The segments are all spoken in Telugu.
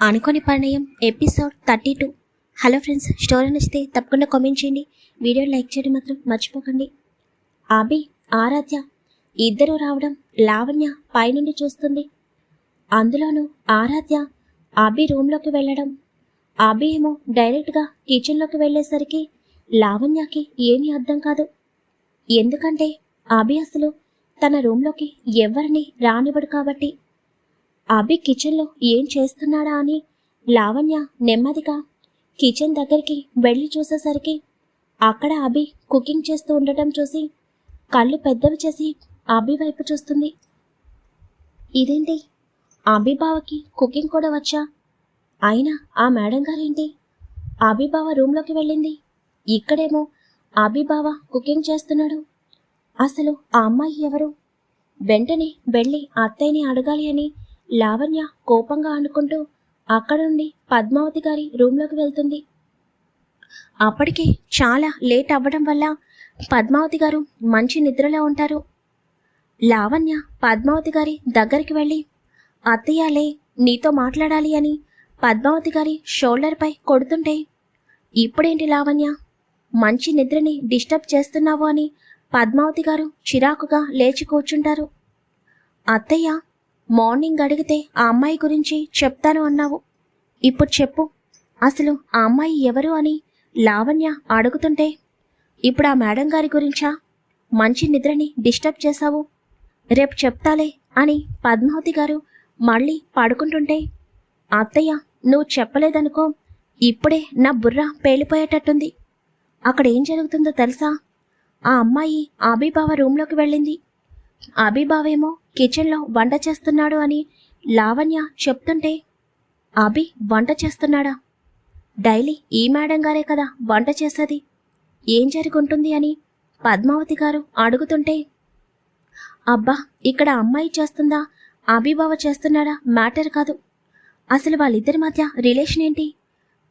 అనుకోని పరిణయం episode thirty two. Hello friends story నచ్చితే తప్పకుండా కామెంట్ చేయండి. వీడియో లైక్ చేయడం మాత్రం మర్చిపోకండి. అభి ఆరాధ్య ఇద్దరు రావడం లావణ్య పైనుండి చూస్తుంది. అందులోనూ ఆరాధ్య అభి రూమ్లోకి వెళ్ళడం. అభి ఏమో డైరెక్ట్గా కిచెన్లోకి వెళ్ళేసరికి లావణ్యకి ఏమీ అర్థం కాదు. ఎందుకంటే అభి అసలు తన రూమ్లోకి ఎవరిని రానివ్వడు కాబట్టి. అభి కిచెన్లో ఏం చేస్తున్నాడా అని లావణ్య నెమ్మదిగా కిచెన్ దగ్గరికి వెళ్ళి చూసేసరికి అక్కడ అభి కుకింగ్ చేస్తూ ఉండటం చూసి కళ్ళు పెద్దవి చేసి అభి వైపు చూస్తుంది. ఇదేంటి? అభిబావకి కుకింగ్ కూడా వచ్చా? అయినా ఆ మేడం గారేంటి? అభిబావ రూమ్లోకి వెళ్ళింది. ఇక్కడేమో అభిబావ కుకింగ్ చేస్తున్నాడు. అసలు ఆ అమ్మాయి ఎవరు? వెంటనే వెళ్ళి అత్తయ్యని అడగాలి అని లావణ్య కోపంగా అనుకుంటూ అక్కడ నుండి పద్మావతి గారి రూమ్లోకి వెళ్తుంది. అప్పటికే చాలా లేట్ అవ్వడం వల్ల పద్మావతి గారు మంచి నిద్రలో ఉంటారు. లావణ్య పద్మావతి గారి దగ్గరికి వెళ్ళి అత్తయ్యాలే నీతో మాట్లాడాలి అని పద్మావతి గారి షోల్డర్పై కొడుతుంటే ఇప్పుడేంటి లావణ్య మంచి నిద్రని డిస్టర్బ్ చేస్తున్నావు అని పద్మావతి గారు చిరాకుగా లేచి కూర్చుంటారు. అత్తయ్య మార్నింగ్ అడిగితే ఆ అమ్మాయి గురించి చెప్తాను అన్నావు. ఇప్పుడు చెప్పు. అసలు ఆ అమ్మాయి ఎవరు అని లావణ్య అడుగుతుంటే ఇప్పుడు ఆ మేడం గారి గురించా? మంచి నిద్రని డిస్టర్బ్ చేశావు. రేపు చెప్తాలే అని పద్మావతి గారు మళ్ళీ పడుకుంటుంటే అత్తయ్య నువ్వు చెప్పలేదనుకో ఇప్పుడే నా బుర్ర పేలిపోయేటట్టుంది. అక్కడ ఏం జరుగుతుందో తెలుసా? ఆ అమ్మాయి ఆబీబావ రూమ్లోకి వెళ్ళింది. అభిబావేమో కిచెన్లో వంట చేస్తున్నాడు అని లావణ్య చెప్తుంటే అభి వంట చేస్తున్నాడా? డైలీ ఈ మేడం గారే కదా వంట చేసేది. ఏం జరుగుంటుంది అని పద్మావతి గారు అడుగుతుంటే అబ్బా ఇక్కడ అమ్మాయి చేస్తుందా? అభిబావ చేస్తున్నాడా? మ్యాటర్ కాదు. అసలు వాళ్ళిద్దరి మధ్య రిలేషన్ ఏంటి?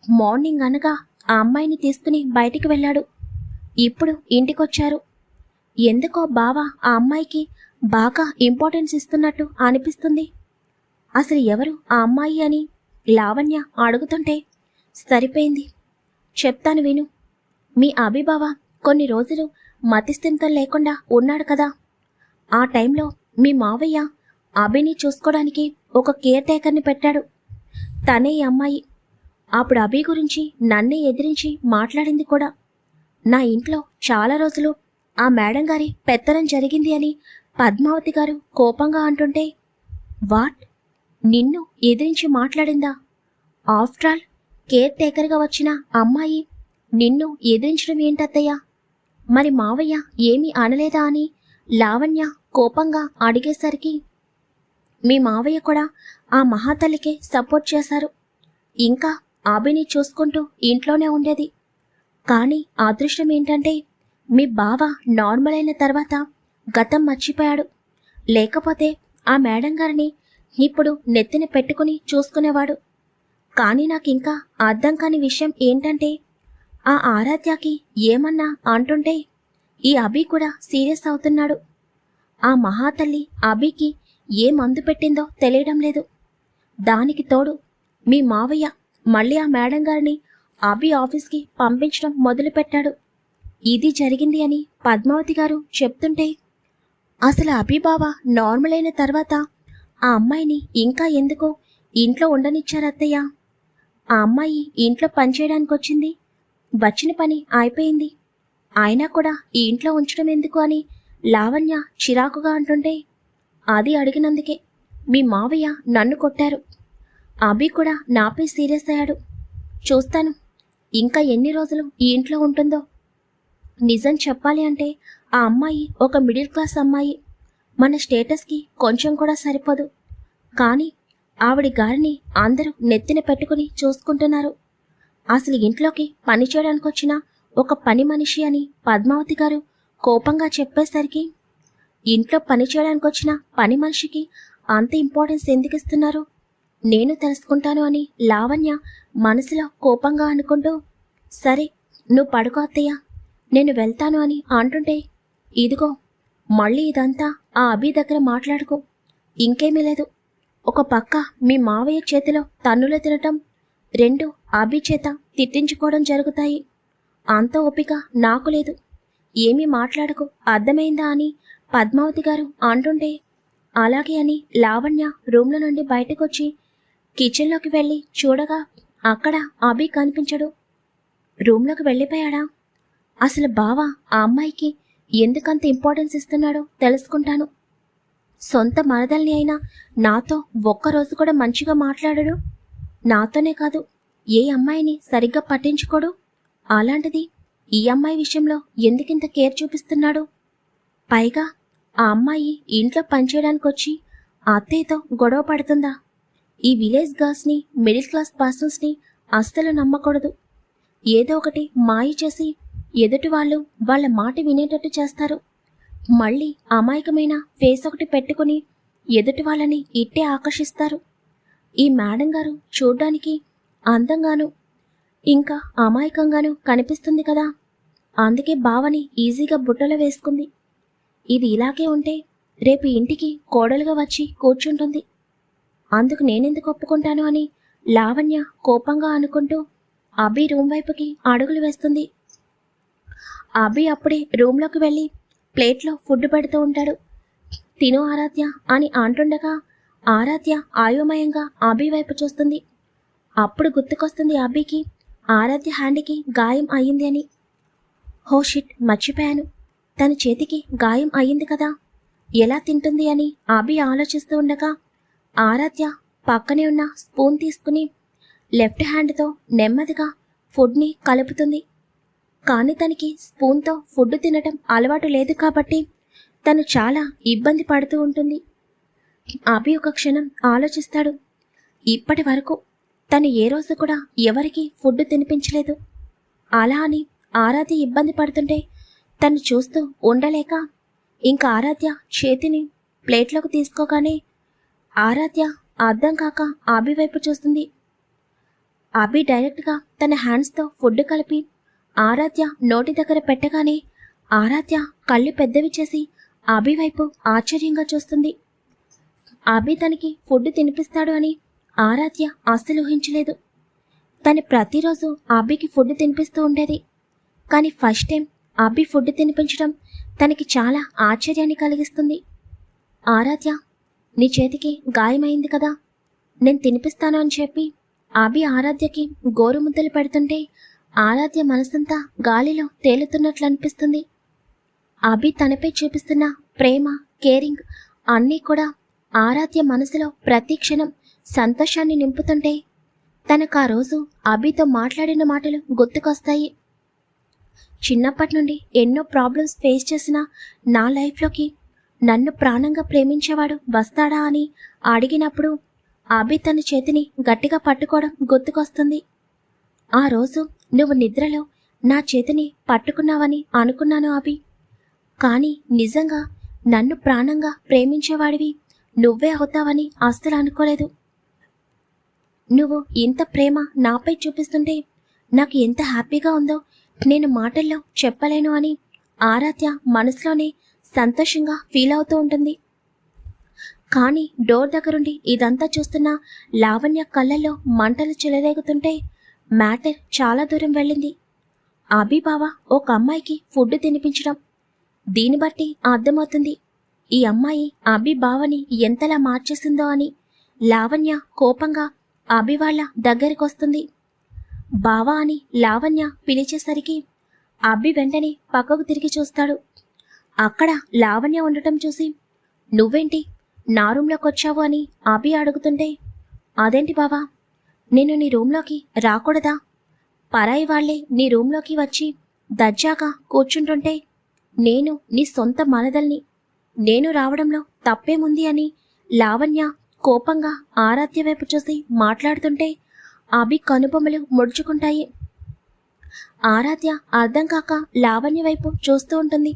మార్నింగ్ అనగా ఆ అమ్మాయిని తీసుకుని బయటికి వెళ్ళాడు. ఇప్పుడు ఇంటికొచ్చారు. ఎందుకో బావ ఆ అమ్మాయికి బాగా ఇంపార్టెన్స్ ఇస్తున్నట్టు అనిపిస్తుంది. అసలు ఎవరు ఆ అమ్మాయి అని లావణ్య అడుగుతుంటే సరిపోయింది. చెప్తాను విను. మీ అభిబావ కొన్ని రోజులు మతిస్థిమితం లేకుండా ఉన్నాడు కదా. ఆ టైంలో మీ మావయ్య అభిని చూసుకోవడానికి ఒక కేర్ టేకర్ని పెట్టాడు. తనే ఈ అమ్మాయి. అప్పుడు అభి గురించి నన్నే ఎదిరించి మాట్లాడింది కూడా. నా ఇంట్లో చాలా రోజులు ఆ మేడం గారి పెత్తనం జరిగింది అని పద్మావతి గారు కోపంగా అంటుంటే వాట్? నిన్ను ఎదిరించి మాట్లాడిందా? ఆఫ్టర్ ఆల్ కేర్ టేకర్గా వచ్చిన అమ్మాయి నిన్ను ఎదిరించడం ఏంటత్తయ్యా మరి మావయ్య ఏమీ అనలేదా అని లావణ్య కోపంగా అడిగేసరికి మీ మావయ్య కూడా ఆ మహాతల్లికే సపోర్ట్ చేశారు. ఇంకా ఆబిని చూసుకుంటూ ఇంట్లోనే ఉండేది. కానీ అదృష్టం ఏంటంటే మీ బావ నార్మల్ అయిన తర్వాత గతం మర్చిపోయాడు. లేకపోతే ఆ మేడం గారిని ఇప్పుడు నెత్తిన పెట్టుకుని చూసుకునేవాడు. కానీ నాకు ఇంకా అర్థం కాని విషయం ఏంటంటే ఆ ఆరాధ్యకి ఏమన్నా అంటుంటే ఈ అభి కూడా సీరియస్ అవుతున్నాడు. ఆ మహాతల్లి అభికి ఏ మందు పెట్టిందో తెలియడం లేదు. దానికి తోడు మీ మావయ్య మళ్ళీ ఆ మేడం గారిని అభి ఆఫీస్కి పంపించడం మొదలుపెట్టాడు. ఇది జరిగింది అని పద్మావతి గారు చెప్తుంటే అసలు అభిబావ నార్మల్ అయిన తర్వాత? ఆ అమ్మాయిని ఇంకా ఎందుకో ఇంట్లో ఉండనిచ్చారు అత్తయ్య. ఆ అమ్మాయి ఇంట్లో పనిచేయడానికి వచ్చింది వచ్చిన పని అయిపోయింది. అయినా కూడా ఈ ఇంట్లో ఉంచడం ఎందుకు అని లావణ్య చిరాకుగా అంటుంటే అది అడిగినందుకే మీ మావయ్య నన్ను కొట్టారు. అభి కూడా నాపై సీరియస్ అయ్యాడు. చూస్తాను ఇంకా ఎన్ని రోజులు ఈ ఇంట్లో ఉంటుందో. నిజం చెప్పాలి అంటే ఆ అమ్మాయి ఒక మిడిల్ క్లాస్ అమ్మాయి. మన స్టేటస్కి కొంచెం కూడా సరిపోదు. కానీ ఆవిడ గారిని అందరూ నెత్తిన పెట్టుకుని చూసుకుంటున్నారు. అసలు ఇంట్లోకి పని చేయడానికి వచ్చిన ఒక పని మనిషి అని పద్మావతి గారు కోపంగా చెప్పేసరికి ఇంట్లో పని చేయడానికి వచ్చిన పని మనిషికి అంత ఇంపార్టెన్స్ ఎందుకు ఇస్తున్నారు? నేను తెలుసుకుంటాను అని లావణ్య మనసులో కోపంగా అనుకుంటూ సరే నువ్వు పడుకో అత్తయ్య. నేను వెళ్తాను అని అంటుంటే ఇదిగో మళ్ళీ ఇదంతా ఆ అభి దగ్గర మాట్లాడుకో. ఇంకేమీ లేదు. ఒక పక్క మీ మావయ్య చేతిలో తన్నులు తినటం రెండు అభి చేత తిట్టించుకోవడం జరుగుతాయి. అంత ఓపిక నాకు లేదు. ఏమీ మాట్లాడకు అర్థమైందా అని పద్మావతి గారు అంటుంటే అలాగే అని లావణ్య రూమ్లో నుండి బయటకొచ్చి కిచెన్లోకి వెళ్ళి చూడగా అక్కడ అభి కనిపించడు. రూమ్లోకి వెళ్ళిపోయాడా? అసలు బావ ఆ అమ్మాయికి ఎందుకంత ఇంపార్టెన్స్ ఇస్తున్నాడో తెలుసుకుంటాను. సొంత మరదల్ని అయినా నాతో ఒక్కరోజు కూడా మంచిగా మాట్లాడడు. నాతోనే కాదు ఏ అమ్మాయిని సరిగ్గా పట్టించుకోడు? అలాంటిది ఈ అమ్మాయి విషయంలో ఎందుకింత కేర్ చూపిస్తున్నాడు? పైగా ఆ అమ్మాయి ఇంట్లో పనిచేయడానికి వచ్చి అత్తయ్యతో గొడవ పడుతుందా? ఈ విలేజ్ గర్ల్స్ని మిడిల్ క్లాస్ పర్సన్స్ని అస్సలు నమ్మకూడదు. ఏదో ఒకటి మాయ చేసి ఎదుటి వాళ్ళు వాళ్ళ మాట వినేటట్టు చేస్తారు. మళ్ళీ అమాయకమైన ఫేస్ ఒకటి పెట్టుకుని ఎదుటి వాళ్ళని ఇట్టే ఆకర్షిస్తారు. ఈ మేడం గారు చూడ్డానికి అందంగాను ఇంకా అమాయకంగాను కనిపిస్తుంది కదా. అందుకే బావని ఈజీగా బుట్టలో వేసుకుంది. ఇది ఇలాగే ఉంటే రేపు ఇంటికి కోడలుగా వచ్చి కూర్చుంటుంది. అందుకు నేనెందుకు ఒప్పుకుంటాను అని లావణ్య కోపంగా అనుకుంటూ అభి రూమ్ వైపుకి అడుగులు వేస్తుంది. అభి అప్పుడే రూమ్లోకి వెళ్ళి ప్లేట్లో ఫుడ్ పెడుతూ ఉంటాడు. తిను ఆరాధ్య అని అంటుండగా ఆరాధ్య ఆయోమయంగా అభి వైపు చూస్తుంది. అప్పుడు గుర్తుకొస్తుంది అభికి ఆరాధ్య హ్యాండ్కి గాయం అయ్యింది అని. హో షిట్ మర్చిపోయాను. తన చేతికి గాయం అయ్యింది కదా. ఎలా తింటుంది అని అభి ఆలోచిస్తూ ఉండగా ఆరాధ్య పక్కనే ఉన్న స్పూన్ తీసుకుని లెఫ్ట్ హ్యాండ్తో నెమ్మదిగా ఫుడ్ని కలుపుతుంది. కానీ తనకి స్పూన్తో ఫుడ్ తినటం అలవాటు లేదు కాబట్టి తను చాలా ఇబ్బంది పడుతూ ఉంటుంది. అభి ఒక క్షణం ఆలోచిస్తాడు. ఇప్పటి వరకు తను ఏ రోజు కూడా ఎవరికి ఫుడ్ తినిపించలేదు. అలా అని ఆరాధ్య ఇబ్బంది పడుతుంటే తను చూస్తూ ఉండలేక ఇంకా ఆరాధ్య చేతిని ప్లేట్లోకి తీసుకోగానే ఆరాధ్య అర్థం కాక అభి వైపు చూస్తుంది. అభి డైరెక్ట్గా తన హ్యాండ్స్తో ఫుడ్ కలిపి ఆరాధ్య నోటి దగ్గర పెట్టగానే ఆరాధ్య కళ్ళు పెద్దవి చేసి అభి వైపు ఆశ్చర్యంగా చూస్తుంది. అభి తనకి ఫుడ్ తినిపిస్తాడు అని ఆరాధ్య అస్సలు ఊహించలేదు తను ప్రతిరోజు అభికి ఫుడ్ తినిపిస్తూ ఉండేది. కానీ ఫస్ట్ టైం అభి ఫుడ్ తినిపించడం తనకి చాలా ఆశ్చర్యాన్ని కలిగిస్తుంది. ఆరాధ్య నీ చేతికి గాయమైంది కదా. నేను తినిపిస్తాను అని చెప్పి అభి ఆరాధ్యకి గోరుముద్దలు పెడుతుంటే ఆరాధ్య మనసంతా గాలిలో తేలుతున్నట్లు అనిపిస్తుంది అభి తనపై చూపిస్తున్న ప్రేమ కేరింగ్ అన్నీ కూడా ఆరాధ్య మనసులో ప్రతి క్షణం సంతోషాన్ని నింపుతుంటే తనకు ఆ రోజు అభితో మాట్లాడిన మాటలు గుర్తుకొస్తాయి. చిన్నప్పటి నుండి ఎన్నో ప్రాబ్లమ్స్ ఫేస్ చేసిన నా లైఫ్లోకి నన్ను ప్రాణంగా ప్రేమించేవాడు వస్తాడా అని అడిగినప్పుడు అభి తన చేతిని గట్టిగా పట్టుకోవడం గుర్తుకొస్తుంది. ఆ రోజు నువ్వు నిద్రలో నా చేతిని పట్టుకున్నావని అనుకున్నాను అభి. కానీ నిజంగా నన్ను ప్రాణంగా ప్రేమించేవాడివి నువ్వే అవుతావని అస్సలు అనుకోలేదు. నువ్వు ఇంత ప్రేమ నాపై చూపిస్తుంటే నాకు ఎంత హ్యాపీగా ఉందో నేను మాటల్లో చెప్పలేను అని ఆరాధ్య మనసులోనే సంతోషంగా ఫీల్ అవుతూ ఉంటుంది. కానీ డోర్ దగ్గరుండి ఇదంతా చూస్తున్న లావణ్య కళ్ళల్లో మంటలు చెలరేగుతుంటే మ్యాటర్ చాలా దూరం వెళ్ళింది. అభిబావ ఒక అమ్మాయికి ఫుడ్ తినిపించడం. దీన్ని బట్టి అర్థమవుతుంది. ఈ అమ్మాయి అభిబావని ఎంతలా మార్చేసిందో అని లావణ్య కోపంగా అభి వాళ్ళ దగ్గరికొస్తుంది బావా అని లావణ్య పిలిచేసరికి అబ్బి వెంటనే పక్కకు తిరిగి చూస్తాడు. అక్కడ లావణ్య ఉండటం చూసి నువ్వేంటి? నా రూమ్లోకి వచ్చావు అని అభి అడుగుతుంటే అదేంటి బావా? నేను నీ రూమ్లోకి రాకూడదా? పరాయి వాళ్ళే నీ రూమ్లోకి వచ్చి దర్జాగా కూర్చుంటుంటే నేను నీ సొంత మనదల్ని. నేను రావడంలో తప్పేముంది అని లావణ్య కోపంగా ఆరాధ్య వైపు చూసి మాట్లాడుతుంటే అభి కనుబొమ్మలు ముడుచుకుంటాయి. ఆరాధ్య అర్థం కాక లావణ్య వైపు చూస్తూ ఉంటుంది.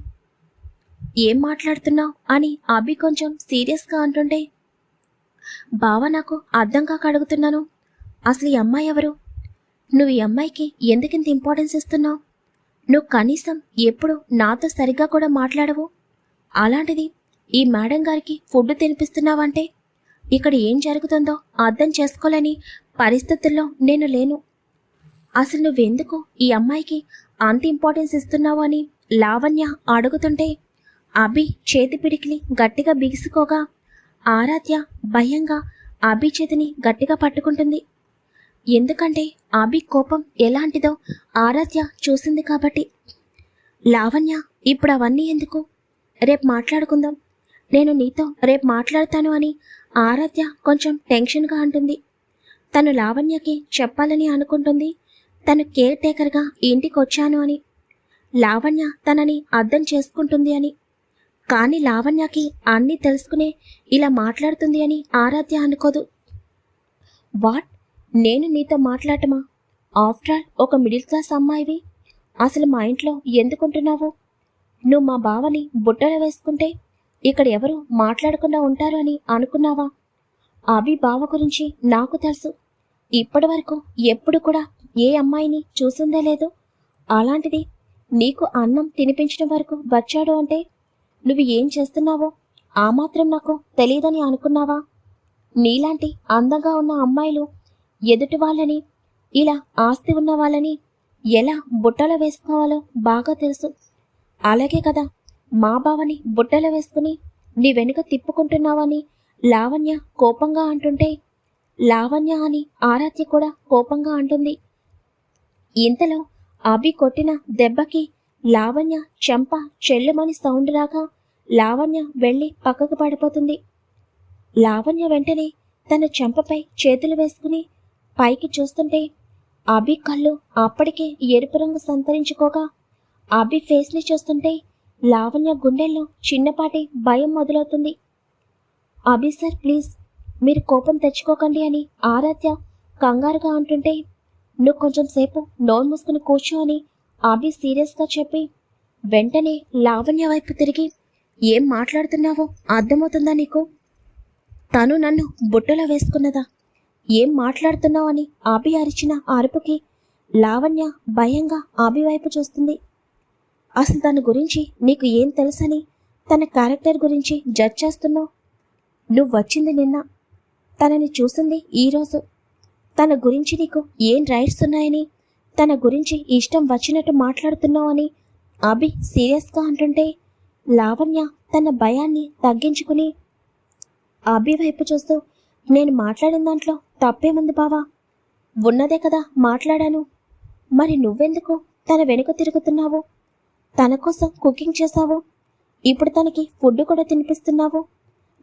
ఏం మాట్లాడుతున్నావు అని అభి కొంచెం సీరియస్గా అంటుంటే బావ నాకు అర్థం కాక అడుగుతున్నాను. అసలు ఈ అమ్మాయి ఎవరు? నువ్వు ఈ అమ్మాయికి ఎందుకింత ఇంపార్టెన్స్ ఇస్తున్నావు? నువ్వు కనీసం ఎప్పుడు నాతో సరిగ్గా కూడా మాట్లాడవు? అలాంటిది ఈ మేడం గారికి ఫుడ్ తినిపిస్తున్నావంటే ఇక్కడ ఏం జరుగుతుందో అర్థం చేసుకోలేని పరిస్థితుల్లో నేను లేను. అసలు నువ్వెందుకు ఈ అమ్మాయికి అంత ఇంపార్టెన్స్ ఇస్తున్నావు అని లావణ్య అడుగుతుంటే అభి చేతి పిడికిలి గట్టిగా బిగుసుకోగా ఆరాధ్య భయంగా అభి చేతిని గట్టిగా పట్టుకుంటుంది. ఎందుకంటే ఆబి కోపం ఎలాంటిదో ఆరాధ్య చూసింది కాబట్టి. లావణ్య ఇప్పుడు అవన్నీ ఎందుకు? రేపు మాట్లాడుకుందాం. నేను నీతో రేపు మాట్లాడతాను అని ఆరాధ్య కొంచెం టెన్షన్గా అంటుంది. తను లావణ్యకి చెప్పాలని అనుకుంటుంది. తను కేర్ టేకర్గా ఇంటికి వచ్చాను అని. లావణ్య తనని అర్థం చేసుకుంటుంది అని. కానీ లావణ్యకి అన్నీ తెలుసుకునే ఇలా మాట్లాడుతుంది అని ఆరాధ్య అనుకోదు. వాట్? నేను నీతో మాట్లాడటమా? ఆఫ్టర్ ఆల్ ఒక మిడిల్ క్లాస్ అమ్మాయివి. అసలు మా ఇంట్లో ఎందుకుంటున్నావు? నువ్వు మా బావని బుట్టలో వేసుకుంటే ఇక్కడ ఎవరు మాట్లాడకుండా ఉంటారు అని అనుకున్నావా? అభి బావ గురించి నాకు తెలుసు. ఇప్పటి వరకు ఎప్పుడు కూడా ఏ అమ్మాయిని చూసిందే లేదు. అలాంటిది నీకు అన్నం తినిపించడం వరకు వచ్చాడు అంటే నువ్వు ఏం చేస్తున్నావో ఆ మాత్రం నాకు తెలియదని అనుకున్నావా? నీలాంటి అందంగా ఉన్న అమ్మాయిలు ఎదుటి వాళ్ళని ఇలా ఆస్తి ఉన్న వాళ్ళని ఎలా బుట్టలో వేసుకోవాలో బాగా తెలుసు. అలాగే కదా మా బావని బుట్టలో వేసుకుని నీ వెనుక తిప్పుకుంటున్నావని లావణ్య కోపంగా అంటుంటే లావణ్య అని ఆరాధ్య కూడా కోపంగా అంటుంది. ఇంతలో అభి కొట్టిన దెబ్బకి లావణ్య చెంప చెల్లుమని సౌండ్ రాగా లావణ్య వెళ్ళి పక్కకు పడిపోతుంది. లావణ్య వెంటనే తన చెంపపై చేతులు వేసుకుని పైకి చూస్తుంటే అభి కళ్ళు అప్పటికే ఎరుపు రంగు సంతరించుకోగా. అభి ఫేస్ని చూస్తుంటే లావణ్య గుండెల్లో చిన్నపాటి భయం మొదలవుతుంది. అభి సార్ ప్లీజ్ మీరు కోపం తెచ్చుకోకండి అని ఆరాధ్య కంగారుగా అంటుంటే నువ్వు కొంచెం సేపు నోరు మూసుకుని కూర్చో అని అభి సీరియస్గా చెప్పి వెంటనే లావణ్య వైపు తిరిగి ఏం మాట్లాడుతున్నావో అర్థమవుతుందా నీకు? తను నన్ను బుట్టలో వేసుకున్నదా? ఏం మాట్లాడుతున్నావని ఆపి అరిచిన అరుపుకి లావణ్య భయంగా ఆబి వైపు చూస్తుంది. అసలు తన గురించి నీకు ఏం తెలుసని తన క్యారెక్టర్ గురించి జడ్జ్ చేస్తున్నావు? నువ్వు వచ్చింది నిన్న. తనని చూసింది ఈరోజు తన గురించి నీకు ఏం రైట్స్ ఉన్నాయని తన గురించి ఇష్టం వచ్చినట్టు మాట్లాడుతున్నావు అని అభి సీరియస్గా అంటుంటే లావణ్య తన భయాన్ని తగ్గించుకుని అభి వైపు చూస్తూ నేను మాట్లాడిన దాంట్లో తప్పేముంది బావా? ఉన్నదే కదా మాట్లాడాను. మరి నువ్వెందుకు తన వెనుక తిరుగుతున్నావు? తన కోసం కుకింగ్ చేశావు? ఇప్పుడు తనకి ఫుడ్ కూడా తినిపిస్తున్నావు?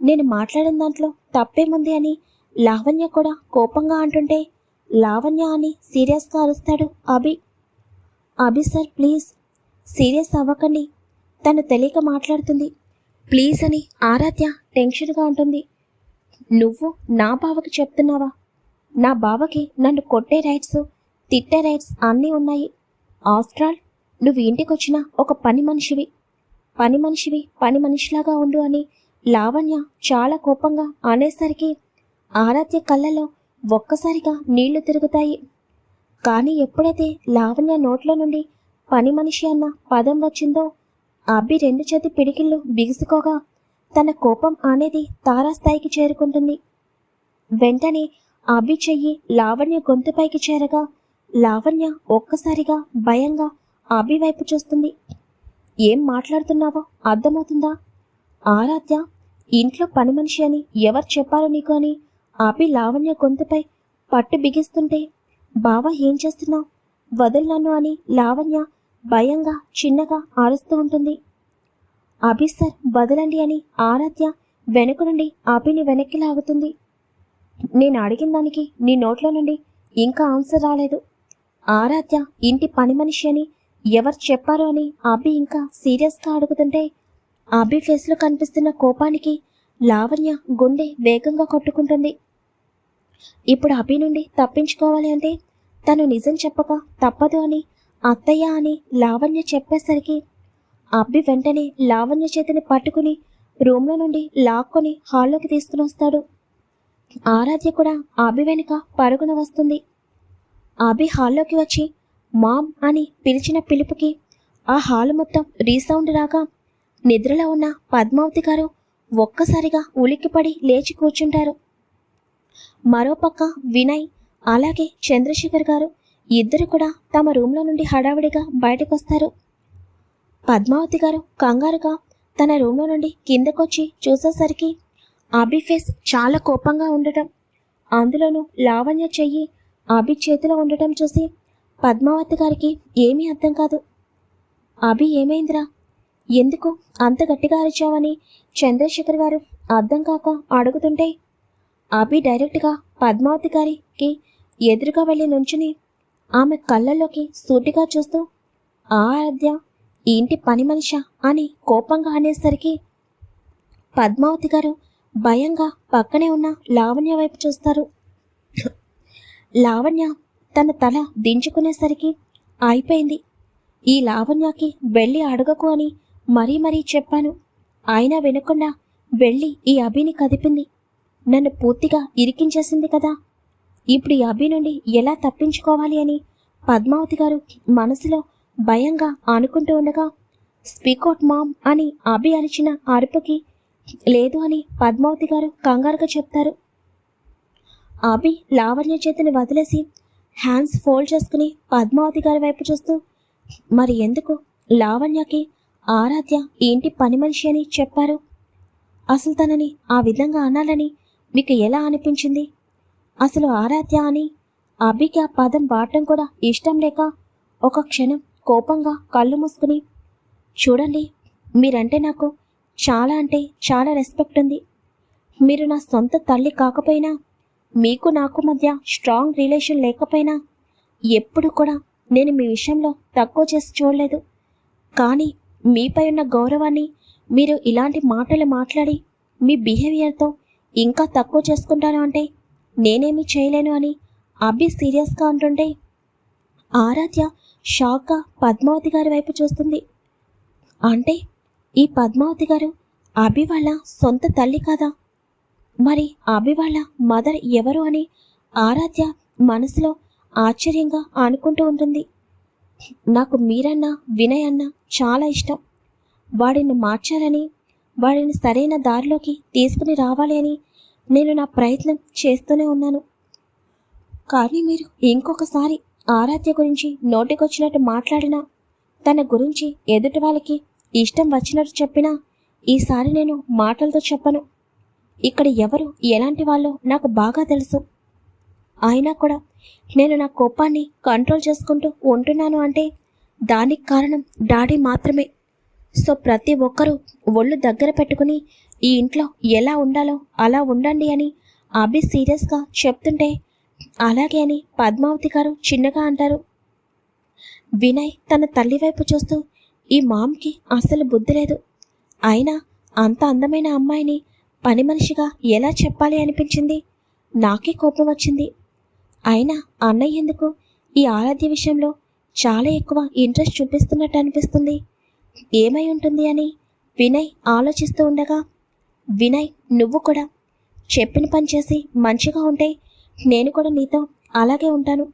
నేను మాట్లాడిన దాంట్లో తప్పేముంది అని లావణ్య కూడా కోపంగా అంటుంటే లావణ్య అని సీరియస్గా అరుస్తాడు Abhi. Abhi sir please serious అవ్వకండి. తను తెలియక మాట్లాడుతుంది. ప్లీజ్ అని ఆరాధ్య టెన్షన్గా ఉంటుంది నువ్వు నా బావకి చెప్తున్నావా? నా బావకి నన్ను కొట్టే రైట్స్ తిట్టే రైట్స్ అన్నీ ఉన్నాయి. ఆఫ్టర్ ఆల్ నువ్వు ఇంటికొచ్చిన ఒక పని మనిషివి. పని మనిషివి పని మనిషిలాగా ఉండు అని లావణ్య చాలా కోపంగా అనేసరికి ఆరాధ్య కళ్ళలో ఒక్కసారిగా నీళ్ళు తిరుగుతాయి. కానీ ఎప్పుడైతే లావణ్య నోట్లో నుండి పని మనిషి అన్న పదం వచ్చిందో అబ్బి రెండు చేతి పిడికిళ్ళు బిగుసుకోగా తన కోపం అనేది తారాస్థాయికి చేరుకుంటుంది. వెంటనే అభి చెయ్యి లావణ్య గొంతుపైకి చేరగా లావణ్య ఒక్కసారిగా భయంగా అభి వైపు చూస్తుంది. ఏం మాట్లాడుతున్నావో అర్థమవుతుందా? ఆరాధ్య ఇంట్లో పని మనిషి అని ఎవరు చెప్పారో నీకు అని అభి లావణ్య గొంతుపై పట్టు బిగిస్తుంటే బావా ఏం చేస్తున్నావు? వదలను అని లావణ్య భయంగా చిన్నగా ఆరుస్తూ ఉంటుంది. అభి సార్ వదలండి అని ఆరాధ్య వెనుక నుండి అభిని వెనక్కి లాగుతుంది. నేను అడిగిన దానికి నీ నోట్లో నుండి ఇంకా ఆన్సర్ రాలేదు. ఆరాధ్య ఇంటి పని మనిషి అని ఎవరు చెప్పారో అని అభి ఇంకా సీరియస్గా అడుగుతుంటే అభి ఫేస్లో కనిపిస్తున్న కోపానికి లావణ్య గుండె వేగంగా కొట్టుకుంటుంది. ఇప్పుడు అభి నుండి తప్పించుకోవాలి అంటే తను నిజం చెప్పక తప్పదు అని అత్తయ్య అని లావణ్య చెప్పేసరికి అబ్బి వెంటనే లావణ్య చేతిని పట్టుకుని రూమ్లో నుండి లాక్కొని హాల్లోకి తీసుకుని వస్తాడు. ఆరాధ్య కూడా ఆబి వెనుక పరుగున వస్తుంది. ఆబి హాల్లోకి వచ్చి మామ్ అని పిలిచిన పిలుపుకి ఆ హాల్ మొత్తం రీసౌండ్ రాగా నిద్రలో ఉన్న పద్మావతి గారు ఒక్కసారిగా ఉలిక్కిపడి లేచి కూర్చుంటారు. మరోపక్క వినయ్ అలాగే చంద్రశేఖర్ గారు ఇద్దరు కూడా తమ రూమ్లో నుండి హడావిడిగా బయటకొస్తారు. పద్మావతి గారు కంగారుగా తన రూమ్లో నుండి కిందకొచ్చి చూసేసరికి ఫేస్ చాలా కోపంగా ఉండటం. అందులోనూ లావణ్య చెయ్యి అభి చేతిలో ఉండటం చూసి పద్మావతి గారికి ఏమీ అర్థం కాదు. అభి ఏమైందిరా? ఎందుకు అంత గట్టిగా అరిచావని చంద్రశేఖర్ గారు అర్థం కాక అడుగుతుంటే అభి డైరెక్ట్గా పద్మావతి గారికి ఎదురుగా వెళ్ళి నుంచుని ఆమె కళ్ళల్లోకి సూటిగా చూస్తూ ఆ ఆరాధ్య ఏంటి పని మనిషా? అని కోపంగా అనేసరికి పద్మావతి గారు భయంగా పక్కనే ఉన్న లావణ్య వైపు చూస్తారు. లావణ్య తన తల దించుకునేసరికి అయిపోయింది. ఈ లావణ్యకి వెళ్ళి అడగకు అని మరీ మరీ చెప్పాను. అయినా వినకుండా వెళ్ళి ఈ అభిని కదిపింది. నన్ను పూర్తిగా ఇరికించేసింది కదా. ఇప్పుడు ఈ అభి నుండి ఎలా తప్పించుకోవాలి అని పద్మావతి గారు మనసులో భయంగా అనుకుంటూ ఉండగా స్పీకౌట్ మామ్ అని అభి అరిచిన అరుపుకి లేదు అని పద్మావతి గారు కంగారుగా చెప్తారు. అభి లావణ్య చేతిని వదిలేసి హ్యాండ్స్ ఫోల్డ్ చేసుకుని పద్మావతి గారి వైపు చూస్తూ మరి ఎందుకు? లావణ్యకి ఆరాధ్య ఏంటి ఇంటి పని మనిషి అని చెప్పారు. అసలు తనని ఆ విధంగా అనాలని మీకు ఎలా అనిపించింది? అసలు ఆరాధ్య అని అభికి ఆ పదం వాడటం కూడా ఇష్టం లేక ఒక క్షణం కోపంగా కళ్ళు మూసుకుని చూడండి మీరంటే నాకు చాలా అంటే చాలా రెస్పెక్ట్ ఉంది. మీరు నా సొంత తల్లి కాకపోయినా మీకు నాకు మధ్య స్ట్రాంగ్ రిలేషన్ లేకపోయినా ఎప్పుడు కూడా నేను మీ విషయంలో తక్కువ చేసి చూడలేదు. కానీ మీపై ఉన్న గౌరవాన్ని మీరు ఇలాంటి మాటలు మాట్లాడి మీ బిహేవియర్తో ఇంకా తక్కువ చేసుకుంటాను అంటే నేనేమీ చేయలేను అని అభి సీరియస్గా అంటుంటే ఆరాధ్య షాక్గా పద్మావతి గారి వైపు చూస్తుంది. అంటే ఈ పద్మావతి గారు అభి వాళ్ళ సొంత తల్లి కదా? మరి అభి వాళ్ళ మదర్ ఎవరు అని ఆరాధ్య మనసులో ఆశ్చర్యంగా అనుకుంటూ ఉంటుంది. నాకు మీరన్నా వినయ్ అన్న చాలా ఇష్టం. వాడిని మార్చాలని వాడిని సరైన దారిలోకి తీసుకుని రావాలి అని నేను నా ప్రయత్నం చేస్తూనే ఉన్నాను. కానీ మీరు ఇంకొకసారి ఆరాధ్య గురించి నోటికొచ్చినట్టు మాట్లాడినా తన గురించి ఎదుటి వాళ్ళకి ఇష్టం వచ్చినట్టు చెప్పినా ఈసారి నేను మాటలతో చెప్పను. ఇక్కడ ఎవరు ఎలాంటి వాళ్ళో నాకు బాగా తెలుసు. అయినా కూడా నేను నా కోపాన్ని కంట్రోల్ చేసుకుంటూ ఉంటున్నాను అంటే దానికి కారణం డాడీ మాత్రమే. సో ప్రతి ఒక్కరూ ఒళ్ళు దగ్గర పెట్టుకుని ఈ ఇంట్లో ఎలా ఉండాలో అలా ఉండండి అని అభి సీరియస్గా చెప్తుంటే అలాగే అని పద్మావతి గారు చిన్నగా అంటారు. వినయ్ తన తల్లి వైపు చూస్తూ ఈ మామ్కి అసలు బుద్ధి లేదు. అయినా అంత అందమైన అమ్మాయిని పని మనిషిగా ఎలా చెప్పాలి అనిపించింది? నాకే కోపం వచ్చింది. అయినా అన్నయ్య ఎందుకు ఈ ఆరాధ్య విషయంలో చాలా ఎక్కువ ఇంట్రెస్ట్ చూపిస్తున్నట్టు అనిపిస్తుంది? ఏమై ఉంటుంది అని వినయ్ ఆలోచిస్తూ ఉండగా వినయ్ నువ్వు కూడా చెప్పిన పని చేసి మంచిగా ఉంటే నేను కూడా నీతో అలాగే ఉంటాను.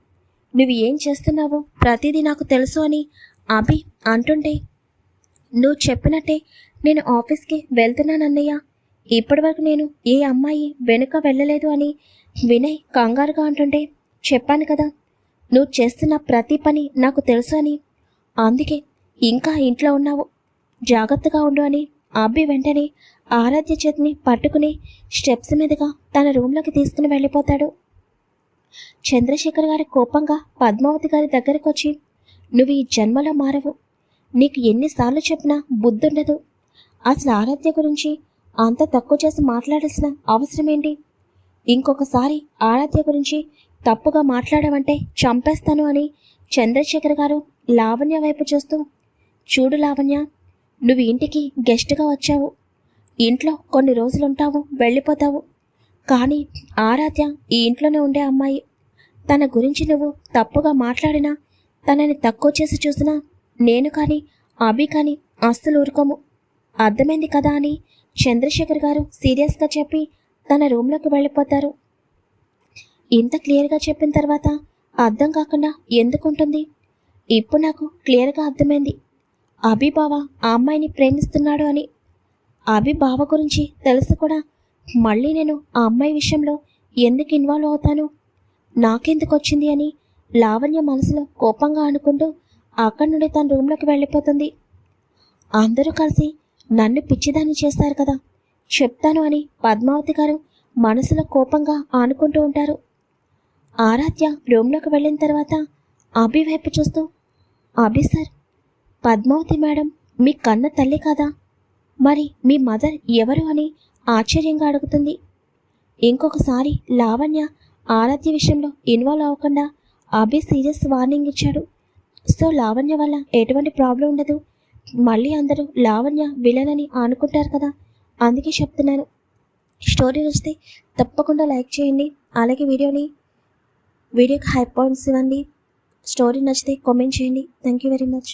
నువ్వు ఏం చేస్తున్నావో ప్రతిదీ నాకు తెలుసు అని అభి అంటుంటే నువ్వు చెప్పినట్టే నేను ఆఫీస్కి వెళ్తున్నానన్నయ్య ఇప్పటివరకు నేను ఏ అమ్మాయి వెనుక వెళ్ళలేదు అని వినయ్ కంగారుగా అంటుంటే చెప్పాను కదా నువ్వు చేస్తున్న ప్రతి పని నాకు తెలుసు అని. అందుకే ఇంకా ఇంట్లో ఉన్నావు. జాగ్రత్తగా ఉండు అని అబ్బి వెంటనే ఆరాధ్య చేతిని పట్టుకుని స్టెప్స్ మీదుగా తన రూమ్లోకి తీసుకుని వెళ్ళిపోతాడు. చంద్రశేఖర్ గారి కోపంగా పద్మావతి గారి దగ్గరకు వచ్చి నువ్వు ఈ జన్మలో మారవు. నీకు ఎన్నిసార్లు చెప్పినా బుద్ధుండదు. అసలు ఆరాధ్య గురించి అంత తక్కువ చేసి మాట్లాడాల్సిన అవసరం ఏంటి ఇంకొకసారి ఆరాధ్య గురించి తప్పుగా మాట్లాడమంటే చంపేస్తాను అని చంద్రశేఖర్ గారు లావణ్య వైపు చూస్తూ చూడు లావణ్య నువ్వు ఇంటికి గెస్ట్గా వచ్చావు. ఇంట్లో కొన్ని రోజులుంటావు వెళ్ళిపోతావు. కానీ ఆరాధ్య ఈ ఇంట్లోనే ఉండే అమ్మాయి. తన గురించి నువ్వు తప్పుగా మాట్లాడినా తనని తక్కువ చేసి చూసినా నేను కానీ అభి కానీ అస్సలు ఊరుకోము. అర్థమైంది కదా అని చంద్రశేఖర్ గారు సీరియస్గా చెప్పి తన రూమ్లోకి వెళ్ళిపోతారు. ఇంత క్లియర్గా చెప్పిన తర్వాత అర్థం కాకుండా ఎందుకుంటుంది? ఇప్పుడు నాకు క్లియర్గా అర్థమైంది. అభి బావ ఆ అమ్మాయిని ప్రేమిస్తున్నాడు అని. అభి బావ గురించి తెలుసు కూడా. మళ్ళీ నేను ఆ అమ్మాయి విషయంలో ఎందుకు ఇన్వాల్వ్ అవుతాను? నాకెందుకు వచ్చింది అని లావణ్య మనసులో కోపంగా అనుకుంటూ అక్కడి నుండి తన రూమ్లోకి వెళ్ళిపోతుంది. అందరూ కలిసి నన్ను పిచ్చిదాన్ని చేస్తారు కదా చెప్తాను అని పద్మావతి గారు మనసులో కోపంగా ఆనుకుంటూ ఉంటారు. ఆరాధ్య రూమ్లోకి వెళ్ళిన తర్వాత అభి వైపు చూస్తూ అభి సార్ పద్మావతి మేడం మీ కన్న తల్లి కదా? మరి మీ మదర్ ఎవరు అని ఆశ్చర్యంగా అడుగుతుంది. ఇంకొకసారి లావణ్య ఆరాధ్య విషయంలో ఇన్వాల్వ్ అవ్వకుండా అభి సీరియస్ వార్నింగ్ ఇచ్చాడు. సో లావణ్య వల్ల ఎటువంటి ప్రాబ్లం ఉండదు. మళ్ళీ అందరూ లావణ్య విలన్ అని అనుకుంటారు కదా అందుకే చెప్తున్నాను. స్టోరీ నచ్చితే తప్పకుండా లైక్ చేయండి అలాగే వీడియోని వీడియోకి హై పాయింట్స్ ఇవ్వండి. స్టోరీ నచ్చితే కామెంట్ చేయండి. Thank you very much.